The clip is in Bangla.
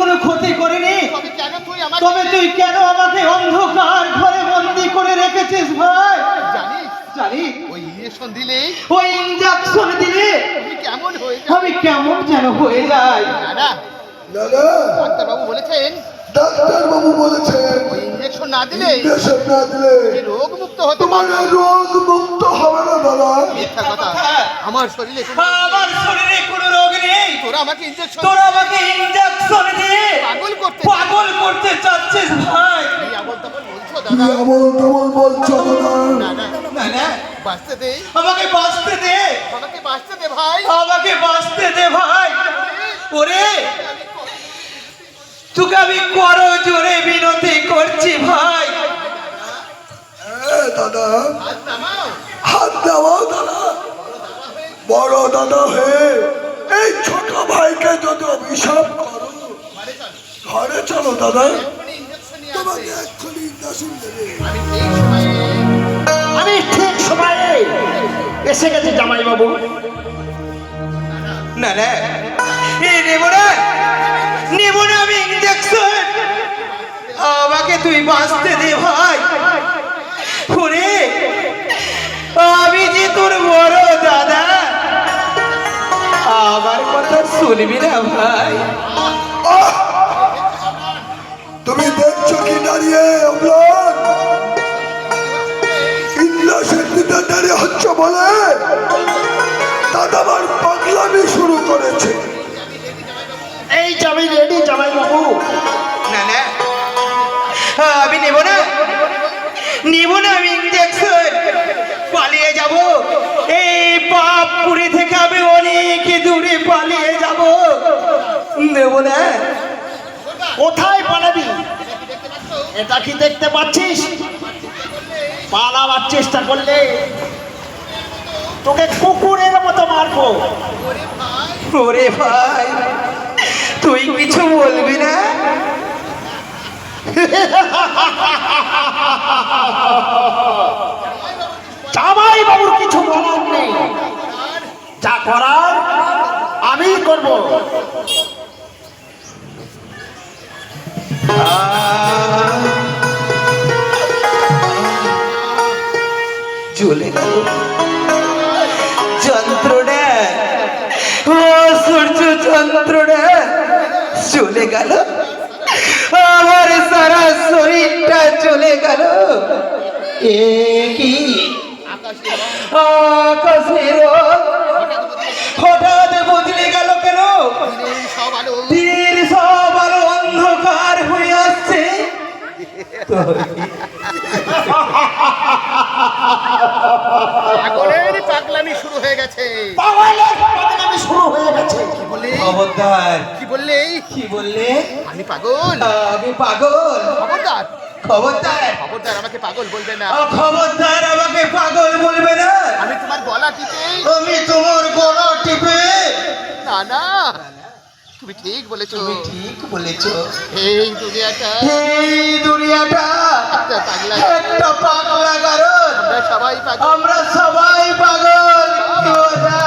কোনো ক্ষতি করিনি। তবে কেন তুই কেন আমাকে অন্ধকার ঘরে বন্দি করে রেখেছিস ভাই? জানিস? জানি। ওই ইঞ্জেকশন দিলেই ওই ইঞ্জেকশন দিলে কেমন হয়ে আমি কেমন যেন হয়ে যাই। বলেছেন ডাক্তার বাবু বলেছেন। ওই ইঞ্জেকশন না দিলে ইঞ্জেকশন না দিলে রোগ মুক্ত হতে তোমার রোগ মুক্ত হবে না দাদা মিথ্যা কথা। আমার শরীরে আমার শরীরে কোনো রোগ নেই। তোরা আমাকে ইঞ্জেকশন তোরা আমাকে ইঞ্জেকশন দিয়ে পাগল করতে পাগল করতে চাচ্ছিস ভাই এই আবল তাবল বলছো তুমি দাদা এমন বলছো দাদা না। না না বাঁচতে দে। আমাকে বাঁচতে দে। আমাকে বাঁচতে দে ভাই। আমাকে বাঁচতে দে ভাই। ওরে তোকে আমি করো জোরে বিনতি করছি ভাই। দাদা হাত দেওয়াও দাদা। বড় দাদা হে এই ছোট ভাইকে যদি অভিশাপ করো ঘরে চলো দাদা। তোমাকে আমি ঠিক সময়ে এসে গেছি জামাই বাবু না না। এ নেব না। নেব না আমি ইঞ্জেকশন আমাকে তুই বাঁচতে দে ভাই। ওরে আমি যে তোর বড় দাদা আমার কথা শুনবি না ভাই! তুমি কি দাঁড়িয়ে অম্লান দিতে দেরি হচ্ছে বলে দাদা আমার পাগলামি শুরু করেছে। এই আমি রেডি জামাই বাবু। না না। আমি নেব না। নেব না আমি ইঞ্জেকশন পালিয়ে যাব। এই পাপপুরি থেকে আমি অনেক দূরে পালিয়ে যাব। নেব না। কোথায় পালাবি? এটা কি দেখতে পাচ্ছিস? পালাবার চেষ্টা করলে তোকে কুকুরের মতো মারবো। ওরে ভাই তুই কিছু বলবি না? জামাই বাবুর কিছু বলার নেই। যা করার আমি করব। চলে গেল। সূর্য চলে গেল। আমার সারা শরীরটা চলে গেল। এ কি? হঠাৎ বদলে গেল কেন? আলো সব আলো অন্ধকার হয়ে আসছে পাগলের পাগলামি শুরু হয়ে গেছে। শুরু হয়ে গেছে। কি বললে খবরদার। কি বললে কি বললে আমি পাগল। আমি পাগল। খবরদার। খবরদার। খবরদার আমাকে পাগল বলবে না। খবরদার আমাকে পাগল বলবে না। আমি তোমার গলা টিপে। আমি তোমার গলা টিপে। না না। তুমি ঠিক বলেছ। তুমি ঠিক বলেছ। এই দুনিয়াটা এই দুনিয়াটা একটা পাগলা একটা পাগলা কারণ আমরা সবাই পাগল। আমরা সবাই পাগল। কি মজা।